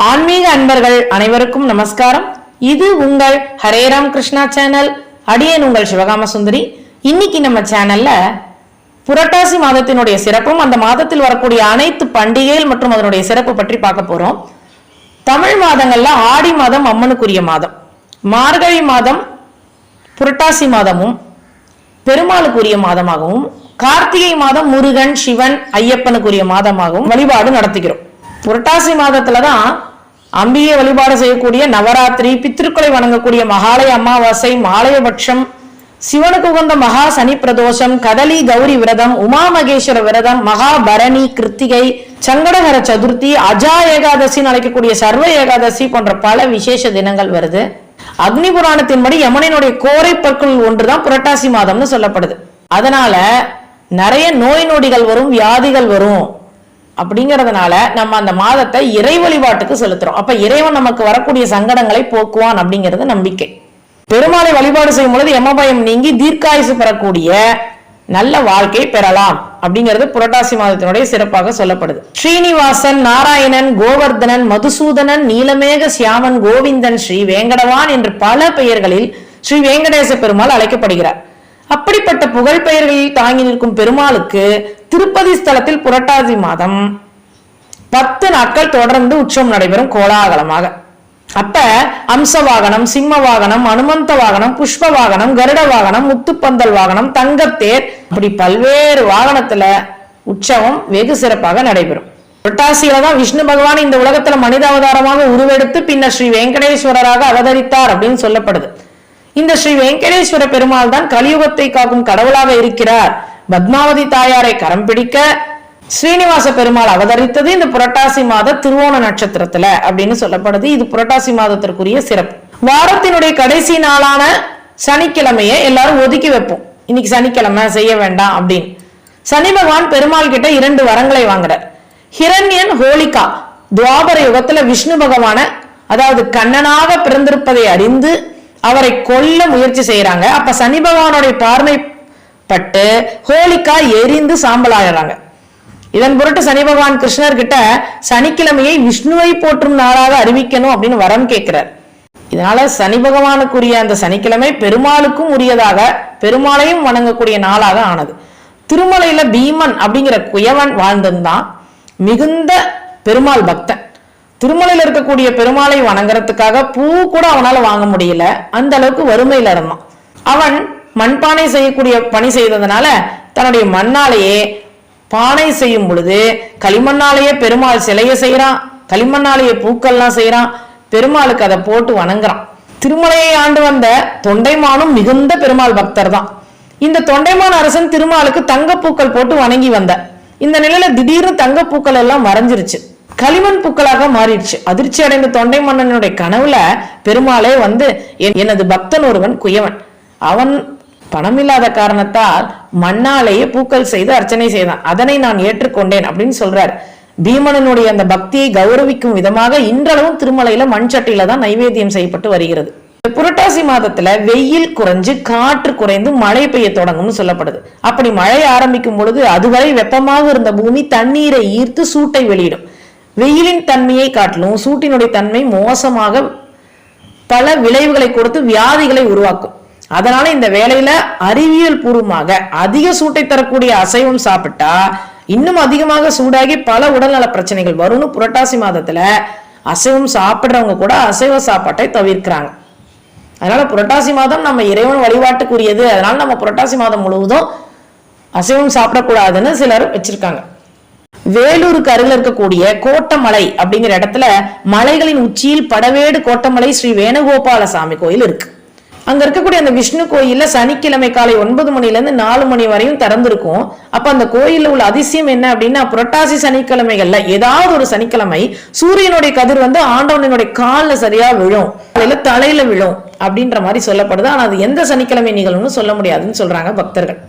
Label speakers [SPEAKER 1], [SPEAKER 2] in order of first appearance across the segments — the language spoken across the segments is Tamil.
[SPEAKER 1] ஆன்மீக அன்பர்கள் அனைவருக்கும் நமஸ்காரம். இது உங்கள் ஹரேராம் கிருஷ்ணா சேனல். அடியேன் உங்கள் சிவகாம சுந்தரி. இன்னைக்கு நம்ம சேனல்ல புரட்டாசி மாதத்தினுடைய சிறப்பும் அந்த மாதத்தில் வரக்கூடிய அனைத்து பண்டிகைகள் மற்றும் அதனுடைய சிறப்பு பற்றி பார்க்க போறோம். தமிழ் மாதங்கள்ல ஆடி மாதம் அம்மனுக்குரிய மாதம். மார்கழி மாதம் புரட்டாசி மாதமும் பெருமாளுக்குரிய மாதமாகவும் கார்த்திகை மாதம் முருகன் சிவன் ஐயப்பனுக்குரிய மாதமாகவும் வழிபாடு நடத்துகிறோம். புரட்டாசி மாதத்துல தான் அம்பியை வழிபாடு செய்யக்கூடிய நவராத்திரி பித்திருக்களை வணங்கக்கூடிய மகாலய அமாவாசை மாலயபட்சம் சிவனுக்கு உகந்த மகா சனி பிரதோஷம் கதலி கௌரி விரதம் உமா மகேஸ்வர விரதம் மகாபரணி கிருத்திகை சங்கடகர சதுர்த்தி அஜா ஏகாதசின்னு அழைக்கக்கூடிய சர்வ ஏகாதசி போன்ற பல விசேஷ தினங்கள் வருது. அக்னி புராணத்தின்படி யமனினுடைய கோரை பற்கள் ஒன்றுதான் புரட்டாசி மாதம்னு சொல்லப்படுது. அதனால நிறைய நோய் நொடிகள் வரும் வியாதிகள் வரும். அப்படிங்கறதுனால நம்ம அந்த மாதத்தை இறை வழிபாட்டுக்கு செலுத்துறோம். அப்ப இறைவன் நமக்கு வரக்கூடிய சங்கடங்களை போக்குவான் அப்படிங்கிறது நம்பிக்கை. பெருமாளை வழிபாடு செய்யும் பொழுது எமபயம் நீங்கி தீர்க்காயுசு பெறக்கூடிய நல்ல வாழ்க்கை பெறலாம் அப்படிங்கிறது புரட்டாசி மாதத்தினுடைய சிறப்பாக சொல்லப்படுது. ஸ்ரீனிவாசன் நாராயணன் கோவர்தனன் மதுசூதனன் நீலமேக சியாமன் கோவிந்தன் ஸ்ரீ வேங்கடவான் என்று பல பெயர்களில் ஸ்ரீ வேங்கடேச பெருமாள் அழைக்கப்படுகிறார். அப்படிப்பட்ட புகழ் பெயர்களில் தாங்கி நிற்கும் பெருமாளுக்கு திருப்பதி ஸ்தலத்தில் புரட்டாசி மாதம் பத்து நாட்கள் தொடர்ந்து உற்சவம் நடைபெறும் கோலாகலமாக. அப்ப அம்ச வாகனம் சிம்ம வாகனம் அனுமந்த வாகனம் புஷ்ப வாகனம் கருட வாகனம் முத்துப்பந்தல் வாகனம் தங்கத்தேர் அப்படி பல்வேறு வாகனத்துல உற்சவம் வெகு சிறப்பாக நடைபெறும். புரட்டாசியில தான் விஷ்ணு பகவான் இந்த உலகத்துல மனித அவதாரமாக உருவெடுத்து பின்னர் ஸ்ரீ வெங்கடேஸ்வரராக அவதரித்தார் அப்படின்னு சொல்லப்படுது. இந்த ஸ்ரீ வெங்கடேஸ்வர பெருமாள் தான் கலியுகத்தை காக்கும் கடவுளாக இருக்கிறார். பத்மாவதி தாயாரை கரம் பிடிக்க ஸ்ரீனிவாச பெருமாள் அவதரித்தது இந்த புரட்டாசி மாத திருவோண நட்சத்திரத்துல அப்படின்னு சொல்லப்படுது. இது புரட்டாசி மாதத்திற்குரிய சிறப்பு. வாரத்தினுடைய கடைசி நாளான சனிக்கிழமையை எல்லாரும் ஒதுக்கி வைப்போம். இன்னைக்கு சனிக்கிழமை செய்ய வேண்டாம் அப்படின்னு. சனி பகவான் பெருமாள் கிட்ட இரண்டு வரங்களை வாங்குறார். ஹிரண்யன் ஹோலிகா துவாபர யுகத்துல விஷ்ணு பகவான அதாவது கண்ணனாக பிறந்திருப்பதை அறிந்து அவரை கொல்ல முயற்சி செய்யறாங்க அப்ப சனி பகவானுடைய பார்வை பட்டு ஹோலிக்கா எரிந்து சாம்பலாயிடுறாங்க இதன் பொருட்டு சனி பகவான் கிருஷ்ணர் கிட்ட சனிக்கிழமையை விஷ்ணுவை போற்றும் நாளாக அறிவிக்கணும் அப்படின்னு வரம் கேட்கிறார். இதனால சனி பகவானுக்குரிய அந்த சனிக்கிழமை பெருமாளுக்கும் உரியதாக பெருமாளையும் வணங்கக்கூடிய நாளாக ஆனது. திருமலையில பீமன் அப்படிங்கிற குயவன் வாழ்ந்திருந்தான். மிகுந்த பெருமாள் பக்தன். திருமலையில் இருக்கக்கூடிய பெருமாளை வணங்குறதுக்காக பூ கூட அவனால வாங்க முடியல. அந்த அளவுக்கு வறுமையில இருந்தான். அவன் மண்பானை செய்யக்கூடிய பணி செய்ததுனால தன்னுடைய மண்ணாலேயே பானை செய்யும் பொழுது களிமண்ணாலேயே பெருமாள் சிலையை செய்யறான் களிமண்ணாலேயே பூக்கள்லாம் செய்யறான் பெருமாளுக்கு அதை போட்டு வணங்குறான். திருமலையை ஆண்டு வந்த தொண்டைமானும் மிகுந்த பெருமாள் பக்தர் தான். இந்த தொண்டைமான் அரசன் திருமாலுக்கு தங்கப்பூக்கள் போட்டு வணங்கி வந்த இந்த நிலையில திடீர்னு தங்கப்பூக்கள் எல்லாம் மறைஞ்சிருச்சு களிமண் பூக்களாக மாறிடுச்சு. அதிர்ச்சி அடைந்த தொண்டை மன்னனுடைய கனவுல பெருமாளே வந்து எனது பக்தன் ஒருவன் குயவன். அவன் பணமில்லாத காரணத்தால் மண்ணாலேயே பூக்கள் செய்து அர்ச்சனை செய்தான். அதனை நான் ஏற்றுக்கொண்டேன் அப்படின்னு சொல்றார். பீமனனுடைய அந்த பக்தியை கௌரவிக்கும் விதமாக இன்றளவும் திருமலையில மண் சட்டியில தான் நைவேத்தியம் செய்யப்பட்டு வருகிறது. புரட்டாசி மாதத்துல வெயில் குறைஞ்சு காற்று குறைந்து மழை பெய்ய தொடங்கும்னு சொல்லப்படுது. அப்படி மழை ஆரம்பிக்கும் பொழுது அதுவரை வெப்பமாக இருந்த பூமி தண்ணீரை ஈர்த்து சூட்டை வெளியிடும். வெயிலின் தன்மையை காட்டிலும் சூட்டினுடைய தன்மை மோசமாக பல விளைவுகளை கொடுத்து வியாதிகளை உருவாக்கும். அதனால இந்த வேலையில அறிவியல் பூர்வமாக அதிக சூட்டை தரக்கூடிய அசைவம் சாப்பிட்டா இன்னும் அதிகமாக சூடாகி பல உடல்நல பிரச்சனைகள் வரும்னு புரட்டாசி மாதத்துல அசைவம் சாப்பிடுறவங்க கூட அசைவ சாப்பாட்டை தவிர்க்கிறாங்க. அதனால புரட்டாசி மாதம் நம்ம இறைவன் வழிபாட்டுக்குரியது. அதனால நம்ம புரட்டாசி மாதம் முழுவதும் அசைவம் சாப்பிடக்கூடாதுன்னு சிலர் வச்சிருக்காங்க. வேலூருக்கு அருகில் இருக்கக்கூடிய கோட்டமலை அப்படிங்கிற இடத்துல மலைகளின் உச்சியில் படவேடு கோட்டமலை ஸ்ரீ வேணுகோபால சாமி கோயில் இருக்கு. அங்க இருக்கக்கூடிய அந்த விஷ்ணு கோயில்ல சனிக்கிழமை காலை ஒன்பது மணில இருந்து நாலு மணி வரையும் திறந்திருக்கும். அப்ப அந்த கோயில்ல உள்ள அதிசயம் என்ன அப்படின்னா புரட்டாசி சனிக்கிழமைகள்ல ஏதாவது ஒரு சனிக்கிழமை சூரியனுடைய கதிர் வந்து ஆண்டவனுடைய காலில் சரியா விழும். இல்ல தலையில விழும் அப்படின்ற மாதிரி சொல்லப்படுது. ஆனா அது எந்த சனிக்கிழமை நிகழும்னு சொல்ல முடியாதுன்னு சொல்றாங்க பக்தர்கள்.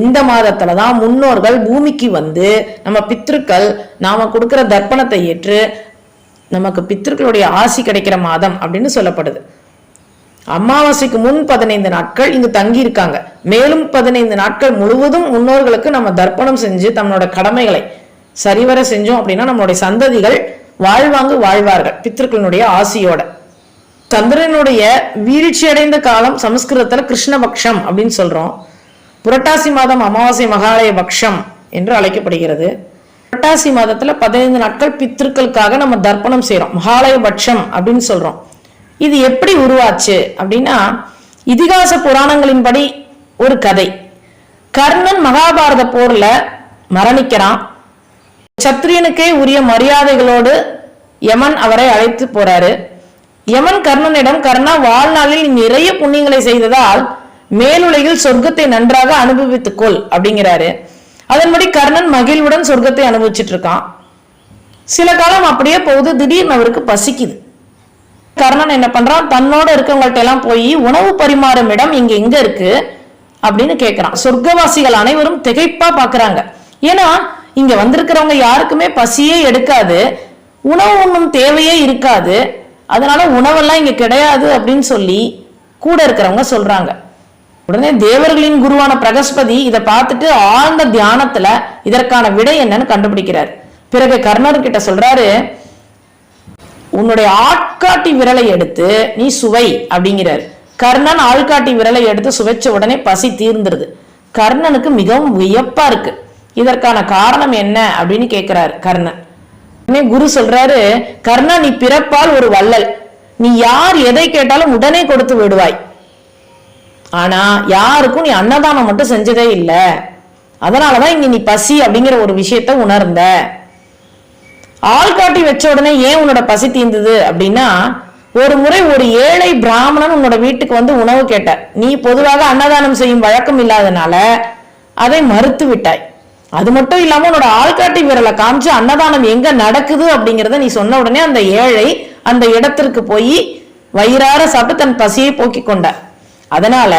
[SPEAKER 1] இந்த மாதத்துல தான் முன்னோர்கள் பூமிக்கு வந்து நம்ம பித்ருக்கள் நாம கொடுக்கிற தர்ப்பணத்தை ஏற்று நமக்கு பித்ருக்களுடைய ஆசி கிடைக்கிற மாதம் அப்படின்னு சொல்லப்படுது. அமாவாசைக்கு முன் பதினைந்து நாட்கள் இங்கு தங்கி இருக்காங்க மேலும் பதினைந்து நாட்கள் முழுவதும் முன்னோர்களுக்கு நம்ம தர்ப்பணம் செஞ்சு தன்னோட கடமைகளை சரிவர செஞ்சோம் அப்படின்னா நம்மளுடைய சந்ததிகள் வாழ்வாங்கு வாழ்வார்கள் பித்திருக்களினுடைய ஆசியோட. சந்திரனுடைய வீழ்ச்சி அடைந்த காலம் சமஸ்கிருதத்துல கிருஷ்ணபக்ஷம் அப்படின்னு சொல்றோம். புரட்டாசி மாதம் அமாவாசை மகாலய பக்ஷம் என்று அழைக்கப்படுகிறது. புரட்டாசி மாதத்துல பதினைந்து நாட்கள் பித்திருக்களுக்காக நம்ம தர்ப்பணம் செய்யறோம் மகாலய பட்சம் அப்படின்னு சொல்றோம். இது எப்படி உருவாச்சு அப்படின்னா இதிகாச புராணங்களின்படி ஒரு கதை. கர்ணன் மகாபாரத போர்ல மரணிக்கிறான். சத்திரியனுக்கே உரிய மரியாதைகளோடு யமன் அவரை அழைத்து போறாரு. யமன் கர்ணனிடம் கர்ணா வாழ்நாளில் நிறைய புண்ணியங்களை செய்ததால் மேலுலகில் சொர்க்கத்தை நன்றாக அனுபவித்துக்கொள் அப்படிங்கிறாரு. அதன்படி கர்ணன் மகிழ்வுடன் சொர்க்கத்தை அனுபவிச்சுட்டு இருக்கான் சில காலம் அப்படியே போகுது திடீர்னு அவருக்கு பசிக்குது. கர்ணன் என்ன பண்றான் தன்னோட இருக்கவங்கள்ட்ட எல்லாம் போய் உணவு பரிமாறும் இடம் இங்க எங்க இருக்கு? அப்படின்னு கேட்கிறான் சொர்க்கவாசிகள் அனைவரும் திகைப்பா பாக்குறாங்க. ஏன்னா இங்க வந்திருக்கிறவங்க யாருக்குமே பசியே எடுக்காது உணவு ஒன்றும் தேவையே இருக்காது அதனால உணவெல்லாம் இங்க கிடையாது அப்படின்னு சொல்லி கூட இருக்கிறவங்க சொல்றாங்க. உடனே தேவர்களின் குருவான பிரகஸ்பதி இதை பார்த்துட்டு ஆழ்ந்த தியானத்துல இதற்கான விடை என்னன்னு கண்டுபிடிக்கிறார். பிறகு கர்ணர் கிட்ட சொல்றாரு உன்னுடைய ஆட்காட்டி விரலை எடுத்து நீ சுவை அப்படிங்கிறார். கர்ணன் ஆள்காட்டி விரலை எடுத்து சுவைச்ச உடனே பசி தீர்ந்துருது. கர்ணனுக்கு மிகவும் வியப்பா இருக்கு. இதற்கான காரணம் என்ன அப்படின்னு கேட்கிறாரு கர்ணன். உடனே குரு சொல்றாரு கர்ணா நீ பிறப்பால் ஒரு வள்ளல். நீ யார் எதை கேட்டாலும் உடனே கொடுத்து விடுவாய். ஆனா யாருக்கும் நீ அன்னதானம் மட்டும் செஞ்சதே இல்லை. அதனாலதான் இங்க நீ பசி அப்படிங்கிற ஒரு விஷயத்த உணர்ந்த. ஆள் காட்டி வச்ச உடனே ஏன் உன்னோட பசி தீர்ந்தது அப்படின்னா ஒரு முறை ஒரு ஏழை பிராமணன் உன்னோட வீட்டுக்கு வந்து உணவு கேட்ட. நீ பொதுவாக அன்னதானம் செய்யும் வழக்கம் இல்லாதனால அதை மறுத்து விட்டாய். அது மட்டும் இல்லாம உன்னோட ஆள்காட்டி விரலை காமிச்சு அன்னதானம் எங்க நடக்குது அப்படிங்கறத நீ சொன்ன உடனே அந்த ஏழை அந்த இடத்திற்கு போய் வயிறார சாப்பிட்டு தன் பசியை போக்கி கொண்ட அதனால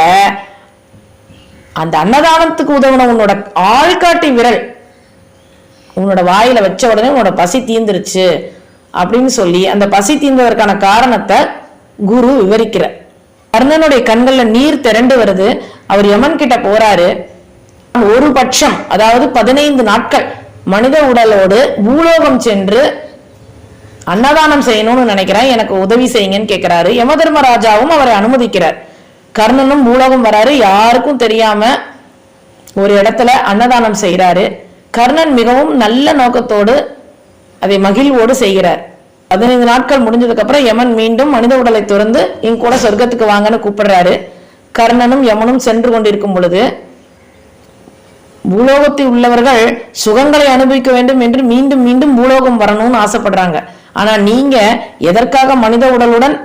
[SPEAKER 1] அந்த அன்னதானத்துக்கு உதவுன உன்னோட ஆள்காட்டி விரல் உன்னோட வாயில வச்ச உடனே உன்னோட பசி தீந்துருச்சு அப்படின்னு சொல்லி அந்த பசி தீர்ந்ததற்கான காரணத்தை குரு விவரிக்கிறார். கர்ணனுடைய கண்கள்ல நீர் திரண்டு வருது. அவர் யமன் கிட்ட போறாரு. ஒரு பட்சம் அதாவது பதினைந்து நாட்கள் மனித உடலோடு பூலோகம் சென்று அன்னதானம் செய்யணும்னு நினைக்கிறேன் எனக்கு உதவி செய்யுங்கன்னு கேட்கிறாரு யமதர்மராஜாவும் அவரை அனுமதிக்கிறார். கர்ணனும் பூலோகம் வராரு. யாருக்கும் தெரியாம ஒரு இடத்துல அன்னதானம் செய்கிறாரு கர்ணன் மிகவும் நல்ல நோக்கத்தோடு அதை மகிழ்வோடு செய்கிறார். பதினைந்து நாட்கள் முடிஞ்சதுக்கு அப்புறம் யமன் மீண்டும் மனித உடலை துறந்து என் கூட சொர்க்கத்துக்கு வாங்கன்னு கூப்பிடுறாரு. கர்ணனும் யமனும் சென்று கொண்டிருக்கும் பொழுது பூலோகத்தில் உள்ளவர்கள் சுகங்களை அனுபவிக்க வேண்டும் என்று மீண்டும் மீண்டும் பூலோகம் வரணும்னு ஆசைப்படுறாங்க. ஆனா நீங்க எதற்காக மனித உடலுடன்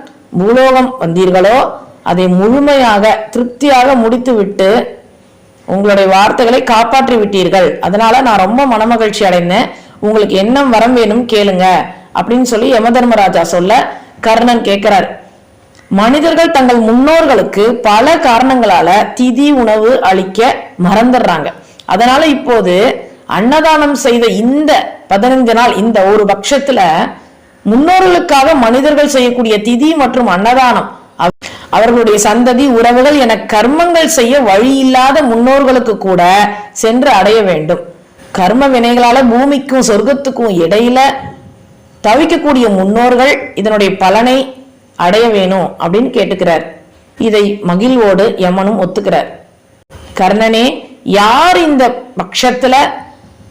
[SPEAKER 1] பூலோகம் வந்தீர்களோ அதை முழுமையாக திருப்தியாக முடித்துவிட்டு உங்களுடைய வார்த்தைகளை காப்பாற்றி விட்டீர்கள். அதனால நான் ரொம்ப மனமகிழ்ச்சி அடைந்தேன். உங்களுக்கு என்ன வரம் வேணும் கேளுங்க. அப்படின்னு சொல்லி யமதர்மராஜா சொல்ல கர்ணன் கேட்கிறார். மனிதர்கள் தங்கள் முன்னோர்களுக்கு பல காரணங்களால திதி உணவு அளிக்க மறந்துடுறாங்க. அதனால இப்போது அன்னதானம் செய்த இந்த பதினைந்து நாள் இந்த ஒரு பட்சத்துல முன்னோர்களுக்காக மனிதர்கள் செய்யக்கூடிய திதி மற்றும் அன்னதானம் அவர்களுடைய சந்ததி உறவுகள் என கர்மங்கள் செய்ய வழி இல்லாத முன்னோர்களுக்கு கூட சென்று அடைய வேண்டும். கர்ம வினைகளால பூமிக்கும் சொர்க்கத்துக்கும் இடையில தவிக்கக்கூடிய முன்னோர்கள் இதனுடைய பலனை அடைய வேணும் அப்படின்னு கேட்டுக்கிறார். இதை மகிழ்வோடு யமனும் ஒத்துக்கிறார். கர்ணனே யார் இந்த பட்சத்துல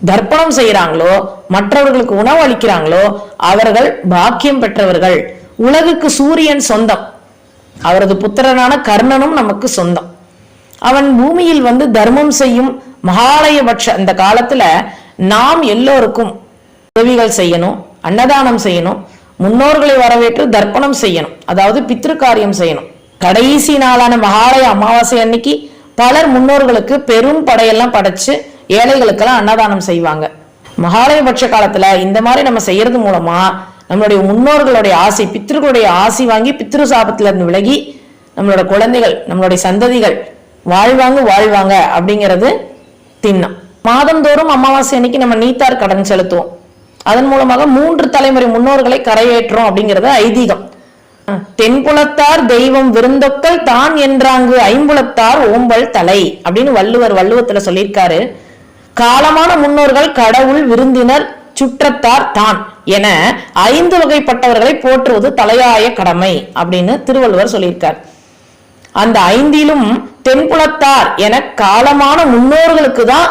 [SPEAKER 1] தர்ப்பணம் செய்யறாங்களோ மற்றவர்களுக்கு உணவு அளிக்கிறாங்களோ அவர்கள் பாக்கியம் பெற்றவர்கள். உலகுக்கு சூரியன் சொந்தம். அவரது புத்திரனான கர்ணனும் நமக்கு சொந்தம். அவன் பூமியில் வந்து தர்மம் செய்யும் மகாலயபட்ச அந்த காலத்துல நாம் எல்லோருக்கும் உதவிகள் செய்யணும் அன்னதானம் செய்யணும் முன்னோர்களை வரவேற்று தர்ப்பணம் செய்யணும் அதாவது பித்ரு காரியம் செய்யணும். கடைசி நாளான மகாலய அமாவாசை அன்னைக்கு பலர் முன்னோர்களுக்கு பெரும் படையெல்லாம் படைச்சு ஏழைகளுக்கெல்லாம் அன்னதானம் செய்வாங்க. மகாலயபட்ச காலத்துல இந்த மாதிரி நம்ம செய்யறது மூலமா நம்மளுடைய முன்னோர்களுடைய ஆசை பித்திருக்களுடைய ஆசை வாங்கி பித்ரு சாபத்துல இருந்து விலகி நம்மளோட குழந்தைகள் நம்மளுடைய சந்ததிகள் வாழ்வாங்க வாழ்வாங்க அப்படிங்கிறது திண்ணம். மாதந்தோறும் அமாவாசை அன்னைக்கு நம்ம நீத்தார் கடன் செலுத்துவோம். அதன் மூலமாக மூன்று தலைமுறை முன்னோர்களை கரையேற்றோம் அப்படிங்கிறது ஐதீகம். தென்புலத்தார் தெய்வம் விருந்தொக்கல் தான் என்றாங்கு ஐம்புலத்தார் ஓம்பல் தலை அப்படின்னு வள்ளுவர் வள்ளுவத்துல சொல்லியிருக்காரு. காலமான முன்னோர்கள் கடவுள் விருந்தினர் சுற்றத்தார் தான். என ஐந்து வகைப்பட்டவர்களை போற்றுவது தலையாய கடமை அப்படின்னு திருவள்ளுவர் சொல்லியிருக்கார். அந்த ஐந்திலும் தென்புலத்தார் என காலமான முன்னோர்களுக்கு தான்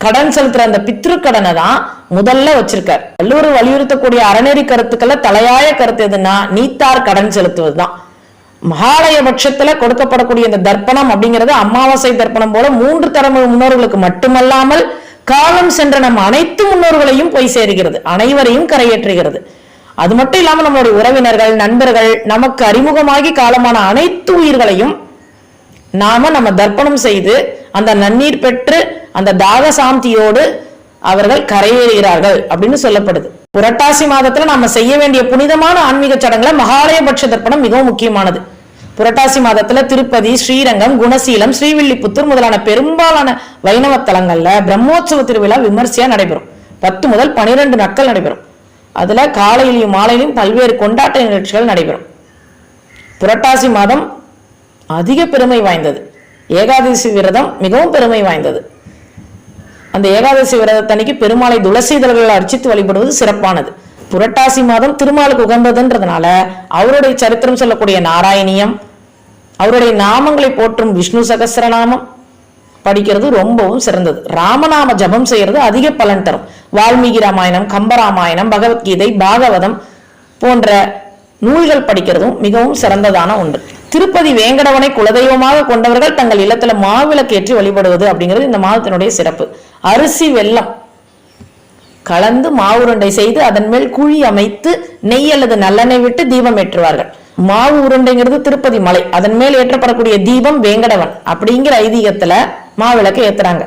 [SPEAKER 1] கடன் செலுத்துற அந்த பித்ரு கடனை தான் முதல்ல வச்சிருக்கார். வள்ளுவர் வலியுறுத்தக்கூடிய அறநெறி கருத்துக்கள தலையாய கருத்து எதுன்னா நீத்தார் கடன் செலுத்துவது தான். மகாலய பட்சத்துல கொடுக்கப்படக்கூடிய இந்த தர்ப்பணம் அப்படிங்கிறது அமாவாசை தர்ப்பணம் போல மூன்று தலைமுறை முன்னோர்களுக்கு மட்டுமல்லாமல் காலம் சென்ற நம் அனைத்து முன்னோர்களையும் போய் சேருகிறது. அனைவரையும் கரையேற்றுகிறது. அது மட்டும் இல்லாம நம்மளுடைய உறவினர்கள் நண்பர்கள் நமக்கு அறிமுகமாகி காலமான அனைத்து உயிர்களையும் நாம நம்ம தர்ப்பணம் செய்து அந்த நன்னீர் பெற்று அந்த தாக சாந்தியோடு அவர்கள் கரையேறுகிறார்கள் அப்படின்னு சொல்லப்படுது. புரட்டாசி மாதத்துல நாம செய்ய வேண்டிய புனிதமான ஆன்மீக சடங்குல மகாலயபட்ச தர்ப்பணம் மிகவும் முக்கியமானது. புரட்டாசி மாதத்துல திருப்பதி ஸ்ரீரங்கம் குணசீலம் ஸ்ரீவில்லிபுத்தூர் முதலான பெரும்பாலான வைணவ தலங்கள்ல பிரம்மோற்சவ திருவிழா விமர்சையா நடைபெறும். பத்து முதல் பனிரெண்டு நாட்கள் நடைபெறும். அதுல காலையிலையும் மாலையிலும் பல்வேறு கொண்டாட்ட நிகழ்ச்சிகள் நடைபெறும். புரட்டாசி மாதம் அதிக பெருமை வாய்ந்தது. ஏகாதசி விரதம் மிகவும் பெருமை வாய்ந்தது. அந்த ஏகாதசி விரதத்தன்னைக்கு பெருமாளை துளசி இதழ்கள் அர்ச்சித்து வழிபடுவது சிறப்பானது. புரட்டாசி மாதம் திருமாலுக்கு உகந்ததுன்றதுனால அவருடைய சரித்திரம் சொல்லக்கூடிய நாராயணியம் அவருடைய நாமங்களை போற்றும் விஷ்ணு சகஸ்ரநாமம் படிக்கிறது ரொம்பவும் சிறந்தது. ராமநாம ஜபம் செய்யறது அதிக பலன் தரும். வால்மீகி ராமாயணம் கம்பராமாயணம் பகவத்கீதை பாகவதம் போன்ற நூல்கள் படிக்கிறதும் மிகவும் சிறந்ததான ஒன்று. திருப்பதி வேங்கடவனை குலதெய்வமாக கொண்டவர்கள் தங்கள் இல்லத்துல மாவிளக்கு ஏற்றி வழிபடுவது அப்படிங்கிறது இந்த மாதத்தினுடைய சிறப்பு. அரிசி வெள்ளம் கலந்து மாவுருண்டை செய்து அதன் மேல் குழி அமைத்து நெய் அல்லது நல்லெண்ணெய் விட்டு தீபம் ஏற்றுவார்கள். மாவு உருண்டைங்கிறது திருப்பதி மலை. அதன் மேல் ஏற்றப்படக்கூடிய தீபம் வேங்கடவன் அப்படிங்கிற ஐதீகத்துல மாவிளக்கு ஏத்துறாங்க.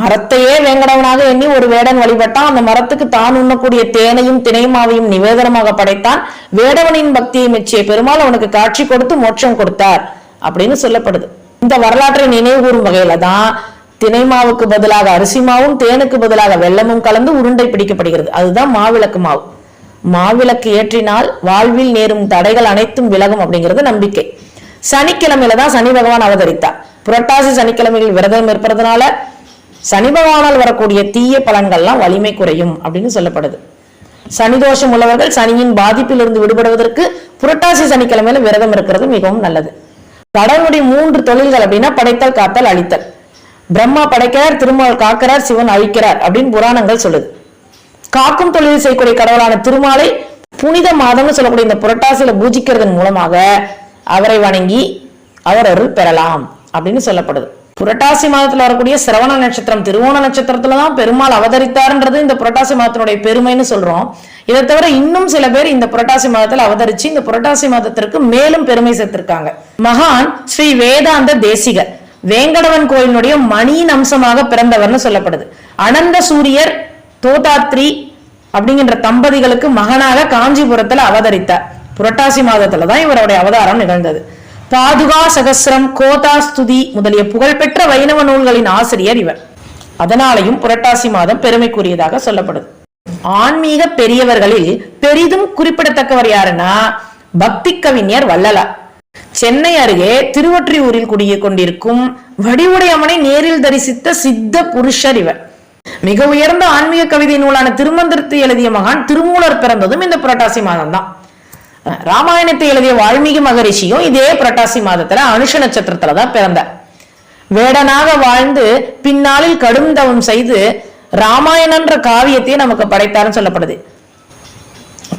[SPEAKER 1] மரத்தையே வேங்கடவனாக எண்ணி ஒரு வேடன் வழிபட்டான் அந்த மரத்துக்கு தான் உண்ணக்கூடிய தேனையும் திணைமாவையும் நிவேதனமாக படைத்தான். வேடவனின் பக்தியை மெச்சிய பெருமாள் அவனுக்கு காட்சி கொடுத்து மோட்சம் கொடுத்தார் அப்படின்னு சொல்லப்படுது. இந்த வரலாற்றை நினைவு கூறும் வகையில தான் திணைமாவுக்கு பதிலாக அரிசி மாவும் தேனுக்கு பதிலாக வெள்ளமும் கலந்து உருண்டை பிடிக்கப்படுகிறது. அதுதான் மாவிளக்கு மாவு. மாவிளக்கு ஏற்றினால் வாழ்வில் நேரும் தடைகள் அனைத்தும் விலகும் அப்படிங்கிறது நம்பிக்கை. சனிக்கிழமையில தான் சனி பகவான் அவதரித்தார். புரட்டாசி சனிக்கிழமையில் விரதம் இருப்பதனால சனி பகவானால் வரக்கூடிய தீய பலன்கள்லாம் வலிமை குறையும் அப்படின்னு சொல்லப்படுது. சனி தோஷம் உள்ளவர்கள் சனியின் பாதிப்பிலிருந்து விடுபடுவதற்கு புரட்டாசி சனிக்கிழமையில விரதம் இருக்கிறது மிகவும் நல்லது. கடவுளுடைய மூன்று தொழில்கள் அப்படின்னா படைத்தல் காத்தல் அழித்தல். பிரம்மா படைக்கிறார் திருமால் காக்கிறார் சிவன் அழிக்கிறார் அப்படின்னு புராணங்கள் சொல்லுது. காக்கும் தொழில் செய்யக்கூடிய கடவுளான திருமாலை புனித மாதம்னு சொல்லக்கூடிய இந்த புரட்டாசியில பூஜிக்கிறதன் மூலமாக அவரை வணங்கி அவர் அருள் பெறலாம் அப்படின்னு சொல்லப்படுது. புரட்டாசி மாதத்துல வரக்கூடிய சிரவண நட்சத்திரம் திருவோண நட்சத்திரத்துல தான் பெருமாள் அவதரித்தார்ன்றது இந்த புரட்டாசி மாதத்தினுடைய பெருமைன்னு சொல்றோம். இதை தவிர இன்னும் சில பேர் இந்த புரட்டாசி மாதத்துல அவதரிச்சு இந்த புரட்டாசி மாதத்திற்கு மேலும் பெருமை சேர்த்திருக்காங்க. மகான் ஸ்ரீ வேதாந்த தேசிகர். வேங்கடவன் கோயிலினுடைய மணியின் அம்சமாக பிறந்தவர்னு சொல்லப்படுது. அனந்த சூரியர் தோதாத்ரி அப்படிங்கிற தம்பதிகளுக்கு மகனாக காஞ்சிபுரத்துல அவதரித்தார். புரட்டாசி மாதத்துல தான் இவருடைய அவதாரம் நிகழ்ந்தது. பாதுகா சகசிரம் கோதா ஸ்துதி முதலிய புகழ்பெற்ற வைணவ நூல்களின் ஆசிரியர் இவர். அதனாலையும் புரட்டாசி மாதம் பெருமைக்குரியதாக சொல்லப்படுது. ஆன்மீக பெரியவர்களில் பெரிதும் குறிப்பிடத்தக்கவர் யாருன்னா பக்தி கவிஞர் வள்ளலார். சென்னை அருகே திருவொற்றியூரில் குடியே கொண்டிருக்கும் வடிவுடையம்மனை நேரில் தரிசித்த சித்த புருஷர் இவர். மிக உயர்ந்த ஆன்மீக கவிதை நூலான திருமந்திரத்தை எழுதிய மகான் திருமூலர் பிறந்ததும் இந்த புரட்டாசி மாதம் தான் ராமாயணத்தை எழுதிய வால்மீகி மகரிஷியும் இதே புரட்டாசி மாதத்துல அனுஷ நட்சத்திரத்துல தான் பிறந்தார். வேடனாக வாழ்ந்து பின்னாளில் கடும் தவம் செய்து ராமாயணன்ற காவியத்தையே நமக்கு படைத்தார்னு சொல்லப்படுது.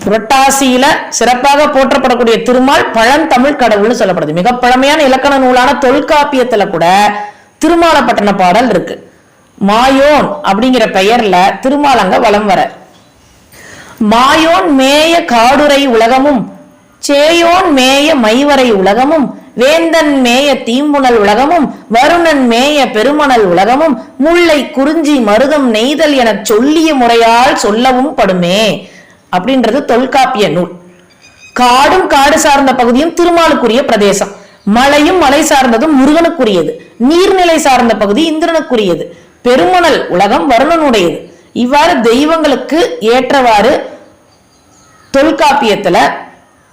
[SPEAKER 1] புரட்டாசியில சிறப்பாக போற்றப்படக்கூடிய திருமால் பழந்தமிழ் கடவுள்னு சொல்லப்படுது. மிக பழமையான இலக்கண நூலான தொல்காப்பியத்துல கூட திருமாலப்பட்டண பாடல் இருக்கு. மாயோன் அப்படிங்கிற பெயர்ல திருமாலங்க வலம் வர. மாயோன் மேய காடுரை உலகமும் சேயோன் மேய மைவரை உலகமும் வேந்தன் மேய தீம்புணல் உலகமும் வருணன் மேய பெருமணல் உலகமும் முல்லை குறிஞ்சி மருதம் நெய்தல் எனச் சொல்லிய முறையால் சொல்லவும் படுமே. அப்படின்றது தொல்காப்பிய நூல். காடும் காடு சார்ந்த பகுதியும் திருமாலுக்குரிய பிரதேசம். மலையும் மலை சார்ந்ததும் முருகனுக்குரியது. நீர்நிலை சார்ந்த பகுதி இந்திரனுக்குரியது. பெருமணல் உலகம் வருணனுடையது. இவ்வாறு தெய்வங்களுக்கு ஏற்றவாறு தொல்காப்பியத்துல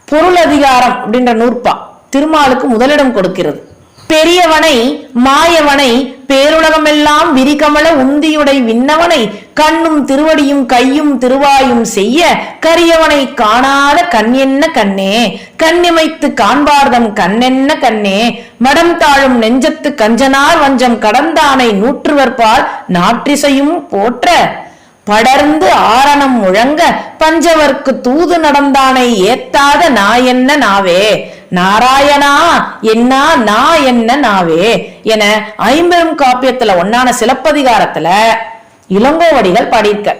[SPEAKER 1] பொருள் அதிகாரம் அப்படின்ற நூற்பா திருமாலுக்கு முதலிடம் கொடுக்கிறது. பெரியவனை மாயவனை பேருலகமெல்லாம் விரிகமல உந்தியுடை விண்ணவனை கண்ணும் திருவடியும் கையும் திருவாயும் செய்ய கரியவனை காணாத கண் என்ன கண்ணே? கண்ணிமைத்து காண்பார்தம் கண்ணென்ன கண்ணே? மடம் தாழும் நெஞ்சத்து கஞ்சனார் வஞ்சம் கடந்தானை நூற்றுவர்பால் நாற்றிசையும் போற்ற. படர்ந்து ஆரணம் முழங்க பஞ்சவர்க்கு தூது நடந்தானை ஏத்தாத நா என்ன நாவே? நாராயணா என்னா நா என்ன நாவே? என ஐம்பெரும் காப்பியத்துல ஒன்னான சிலப்பதிகாரத்துல இளங்கோவடிகள் பாடியிருக்க.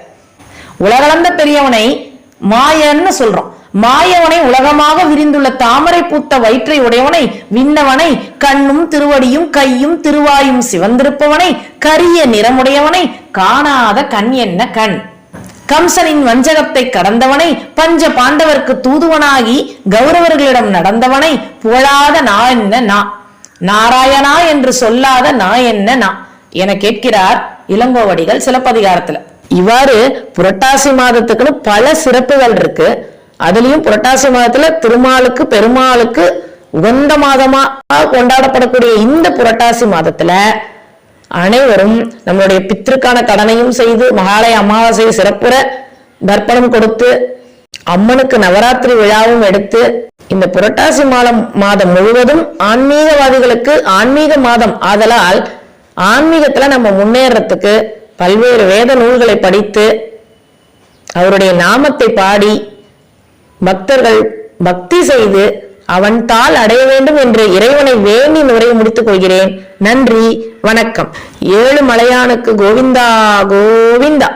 [SPEAKER 1] உலகளந்த பெரியவனை மாயன்னு சொல்றோம். மாயவனை உலகமாக விரிந்துள்ள தாமரை பூத்த வயிற்றை உடையவனை விண்ணவனை கண்ணும் திருவடியும் கையும் திருவாயும் சிவந்திருப்பவனை கரிய நிறமுடையவனை காணாத கண் என்ன கண்? கம்சனின் வஞ்சகத்தை கடந்தவனை பஞ்ச பாண்டவர்க்கு தூதுவனாகி கௌரவர்களிடம் நடந்தவனை புகழாத நா என்ன நா? நாராயணா என்று சொல்லாத நா என்ன நா? என கேட்கிறார் இளங்கோவடிகள் சிலப்பதிகாரத்துல. இவ்வாறு புரட்டாசி மாதத்துக்குன்னு பல சிறப்புகள் இருக்கு. அதுலயும் புரட்டாசி மாதத்துல திருமாலுக்கு பெருமாளுக்கு உகந்த மாதமா கொண்டாடப்படக்கூடிய இந்த புரட்டாசி மாதத்துல அனைவரும் நம்மளுடைய பித்திருக்கான கடனையும் செய்து மகாலய அமாவாசை சிறப்புற தர்ப்பணம் கொடுத்து அம்மனுக்கு நவராத்திரி விழாவும் எடுத்து இந்த புரட்டாசி மாதம் மாதம் முழுவதும் ஆன்மீகவாதிகளுக்கு ஆன்மீக மாதம் ஆதலால் ஆன்மீகத்துல நம்ம முன்னேறத்துக்கு பல்வேறு வேத நூல்களை படித்து அவருடைய நாமத்தை பாடி பக்தர்கள் பக்தி செய்து அவன் தாள் அடைய வேண்டும் என்று இறைவனை வேண்டி இந்த உரையை முடித்துக் கொள்கிறேன். நன்றி வணக்கம். ஏழு மலையானுக்கு கோவிந்தா கோவிந்தா.